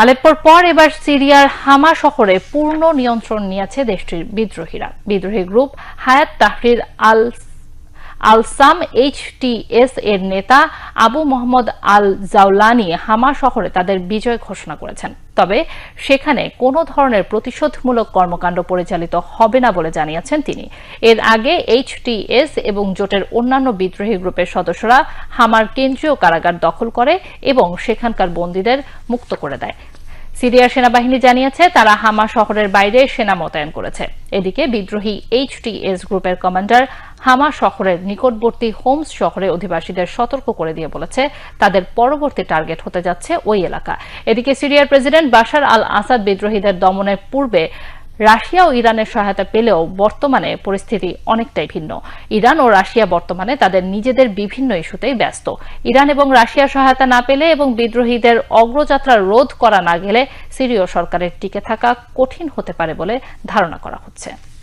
আলেপ্পোর পর এবার সিরিয়ার হামা শহরে পূর্ণ নিয়ন্ত্রণ নিয়েছে দেশটির বিদ্রোহীরা। বিদ্রোহী গ্রুপ হায়াত তাহরির আল আলসাম এইচটিএস এর নেতা আবু মোহাম্মদ আল জাউলানি হামা শহরে তাদের বিজয় ঘোষণা করেছেন। তবে সেখানে কোনো ধরনের প্রতিশোধমূলক কর্মকাণ্ড পরিচালিত হবে না বলে জানিয়েছেন তিনি। এর আগে এইচটিএস এবং জোটের অন্যান্য বিদ্রোহী গ্রুপের সদস্যরা হামার কেন্দ্রীয় কারাগার দখল করে এবং সেখানকার বন্দীদের মুক্ত করে দেয়। সিরিয়ার সেনাবাহিনী জানিয়েছে, তারা হামা শহরের বাইরে সেনা মোতায়েন করেছে। এদিকে বিদ্রোহী এইচটিএস গ্রুপের কমান্ডার হামা শহরের নিকটবর্তী হোমস শহরে অধিবাসীদের সতর্ক করে দিয়ে বলেছে, তাদের পরবর্তী টার্গেট হতে যাচ্ছে ওই এলাকা। এদিকে সিরিয়ার প্রেসিডেন্ট বাশার আল আসাদ বিদ্রোহীদের দমনের পূর্বে রাশিয়া ও ইরানের সহায়তা পেলেও বর্তমানে পরিস্থিতি অনেকটাই ভিন্ন। ইরান ও রাশিয়া বর্তমানে তাদের নিজেদের বিভিন্ন ইস্যুতেই ব্যস্ত। ইরান এবং রাশিয়ার সহায়তা না পেলে এবং বিদ্রোহীদের অগ্রযাত্রা রোধ করা না গেলে সিরীয় সরকারের টিকে থাকা কঠিন হতে পারে বলে ধারণা করা হচ্ছে।